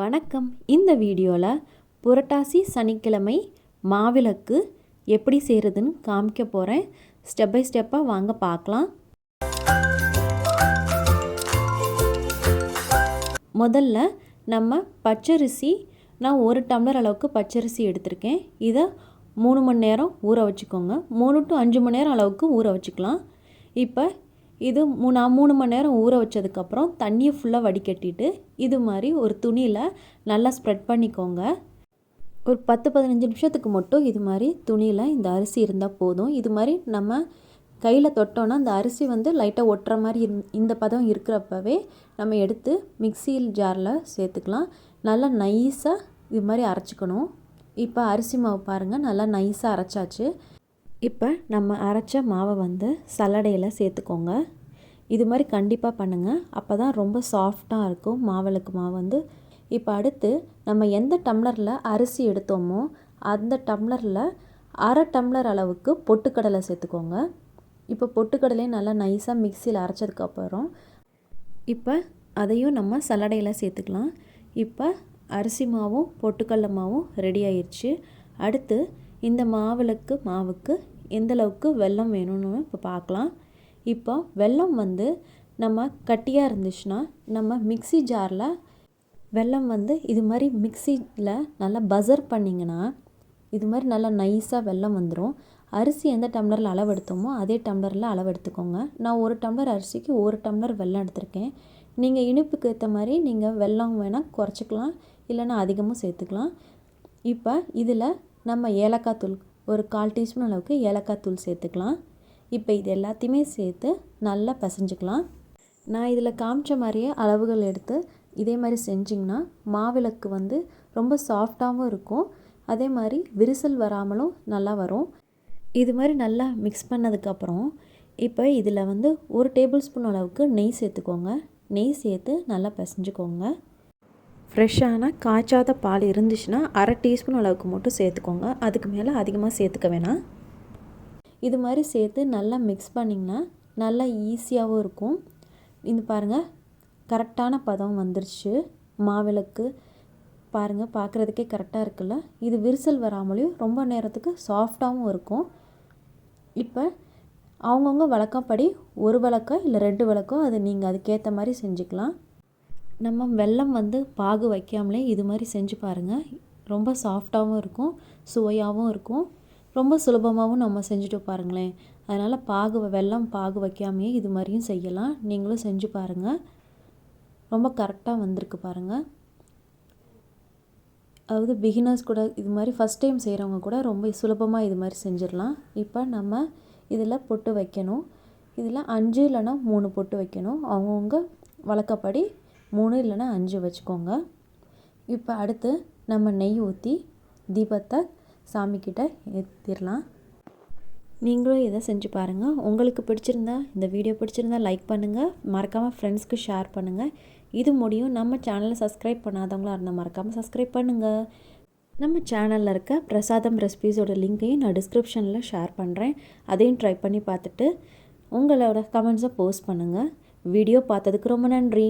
வணக்கம். இந்த வீடியோவில் புரட்டாசி சனிக்கிழமை மாவிளக்கு எப்படி செய்கிறதுன்னு காமிக்க போகிறேன் ஸ்டெப் பை ஸ்டெப்பாக வாங்க பார்க்கலாம் முதல்ல நம்ம பச்சரிசி நான் ஒரு டம்ளர் அளவுக்கு பச்சரிசி எடுத்திருக்கேன். இதை மூணு மணி நேரம் ஊற வச்சுக்கோங்க. மூணு டு அஞ்சு மணி நேரம் அளவுக்கு ஊற வச்சுக்கலாம். இப்போ இது மூ நான் மூணு மணி நேரம் ஊற வச்சதுக்கப்புறம் தண்ணியை ஃபுல்லாக வடிகட்டிட்டு இது மாதிரி ஒரு துணியில் நல்லா ஸ்ப்ரெட் பண்ணிக்கோங்க. ஒரு பத்து பதினஞ்சு நிமிஷத்துக்கு மட்டும் இது மாதிரி துணியில் இந்த அரிசி இருந்தால் போதும். இது மாதிரி நம்ம கையில் தொட்டோன்னா அந்த அரிசி வந்து லைட்டாக ஒட்டுற மாதிரி இந்த பதம் இருக்கிறப்பவே நம்ம எடுத்து மிக்சியில் ஜாரில் சேர்த்துக்கலாம். நல்லா நைஸாக இது மாதிரி அரைச்சிக்கணும். இப்போ அரிசி மாவு பாருங்கள் நல்லா நைஸாக அரைச்சாச்சு. இப்போ நம்ம அரைச்ச மாவை வந்து சல்லடையில் சேர்த்துக்கோங்க. இது மாதிரி கண்டிப்பாக பண்ணுங்கள் அப்போ தான் ரொம்ப சாஃப்டாக இருக்கும் மாவிளக்கு மாவு வந்து. இப்போ அடுத்து நம்ம எந்த டம்ளரில் அரிசி எடுத்தோமோ அந்த டம்ளரில் அரை டம்ளர் அளவுக்கு பொட்டுக்கடலை சேர்த்துக்கோங்க. இப்போ பொட்டுக்கடலையும் நல்லா நைஸாக மிக்சியில் அரைச்சதுக்கப்புறம் இப்போ அதையும் நம்ம சல்லடையில் சேர்த்துக்கலாம். இப்போ அரிசி மாவும் பொட்டுக்கடலை மாவும் ரெடி ஆயிடுச்சு அடுத்து இந்த மாவிளக்கு மாவுக்கு எந்தளவுக்கு வெல்லம் வேணும்னு இப்போ பார்க்கலாம் இப்போ வெல்லம் வந்து நம்ம கட்டியாக இருந்துச்சுன்னா நம்ம மிக்சி ஜாரில் வெல்லம் வந்து இது மாதிரி மிக்சியில் நல்லா பசர் பண்ணிங்கன்னா இது மாதிரி நல்லா நைஸாக வெல்லம் வந்துடும் அரிசி எந்த டம்ளரில் அளவு எடுத்தோமோ அதே டம்ளரில் அளவு எடுத்துக்கோங்க நான் ஒரு டம்ளர் அரிசிக்கு ஒரு டம்ளர் வெல்லம் எடுத்திருக்கேன். நீங்கள் இனிப்புக்கு ஏற்ற மாதிரி நீங்கள் வெல்லம் வேணால் குறைச்சிக்கலாம் இல்லைன்னா அதிகமாக சேர்த்துக்கலாம். இப்போ இதில் நம்ம ஏலக்காய் தூள் ஒரு கால் டீஸ்பூன் அளவுக்கு ஏலக்காய் தூள் சேர்த்துக்கலாம். இப்போ இது எல்லாத்தையுமே சேர்த்து நல்லா பிசைஞ்சுக்கலாம். நான் இதில் காமிச்ச மாதிரியே அளவுகள் எடுத்து இதே மாதிரி செஞ்சிங்கன்னா மாவிளக்கு வந்து ரொம்ப சாஃப்டாகவும் இருக்கும். அதே மாதிரி விரிசல் வராமலும் நல்லா வரும். இது மாதிரி நல்லா மிக்ஸ் பண்ணதுக்கப்புறம் இப்போ இதில் வந்து ஒரு டேபிள் ஸ்பூன் அளவுக்கு நெய் சேர்த்துக்கோங்க. நெய் சேர்த்து நல்லா பிசைஞ்சுக்கோங்க. ஃப்ரெஷ்ஷான காய்ச்சாத பால் இருந்துச்சுன்னா அரை டீஸ்பூன் அளவுக்கு மட்டும் சேர்த்துக்கோங்க. அதுக்கு மேலே அதிகமாக சேர்த்துக்க வேணாம். இது மாதிரி சேர்த்து நல்லா மிக்ஸ் பண்ணிங்கன்னா நல்லா ஈஸியாகவும் இருக்கும். இது பாருங்கள் கரெக்டான பதம் வந்துருச்சு. மாவிளக்கு பாருங்கள் பார்க்குறதுக்கே கரெக்டாக இருக்குல்ல. இது விரிசல் வராமலையும் ரொம்ப நேரத்துக்கு சாஃப்டாகவும் இருக்கும். இப்போ அவங்கவுங்க வழக்கப்படி ஒரு விளக்கோ இல்லை ரெண்டு விளக்கோ அது நீங்கள் அதுக்கேற்ற மாதிரி செஞ்சுக்கலாம். நம்ம வெல்லம் வந்து பாகு வைக்காமலே இது மாதிரி செஞ்சு பாருங்கள் ரொம்ப சாஃப்டாகவும் இருக்கும் சுவையாகவும் இருக்கும். ரொம்ப சுலபமாகவும் நம்ம செஞ்சுட்டு பாருங்களேன். அதனால் பாகு வெல்லம் பாகு வைக்காமையே இது மாதிரியும் செய்யலாம். நீங்களும் செஞ்சு பாருங்கள் ரொம்ப கரெக்டாக வந்திருக்கு பாருங்கள் அதாவது பிகினர்ஸ் கூட இது மாதிரி ஃபஸ்ட் டைம் செய்கிறவங்க கூட ரொம்ப சுலபமாக இது மாதிரி செஞ்சிடலாம். இப்போ நம்ம இதில் பொட்டு வைக்கணும். இதில் அஞ்சு இல்லைன்னா மூணு பொட்டு வைக்கணும். அவங்கவுங்க வழக்கப்படி மூணு இல்லைன்னா அஞ்சு வச்சுக்கோங்க. இப்போ அடுத்து நம்ம நெய் ஊற்றி தீபத்தை சாமிக்கிட்ட ஏற்றிடலாம் நீங்களும் இதை செஞ்சு பாருங்கள் உங்களுக்கு பிடிச்சிருந்தா இந்த வீடியோ பிடிச்சிருந்தா லைக் பண்ணுங்கள் மறக்காமல் ஃப்ரெண்ட்ஸ்க்கு ஷேர் பண்ணுங்கள் இது முடியும். நம்ம சேனலை சப்ஸ்கிரைப் பண்ணாதவங்களாக இருந்தால் மறக்காமல் சப்ஸ்கிரைப் பண்ணுங்கள் நம்ம சேனலில் இருக்க பிரசாதம் ரெசிபீஸோட லிங்க்கையும் நான் டிஸ்கிரிப்ஷனில் ஷேர் பண்ணுறேன் அதையும் ட்ரை பண்ணி பார்த்துட்டு உங்களோட கமெண்ட்ஸை போஸ்ட் பண்ணுங்கள் வீடியோ பார்த்ததுக்கு ரொம்ப நன்றி.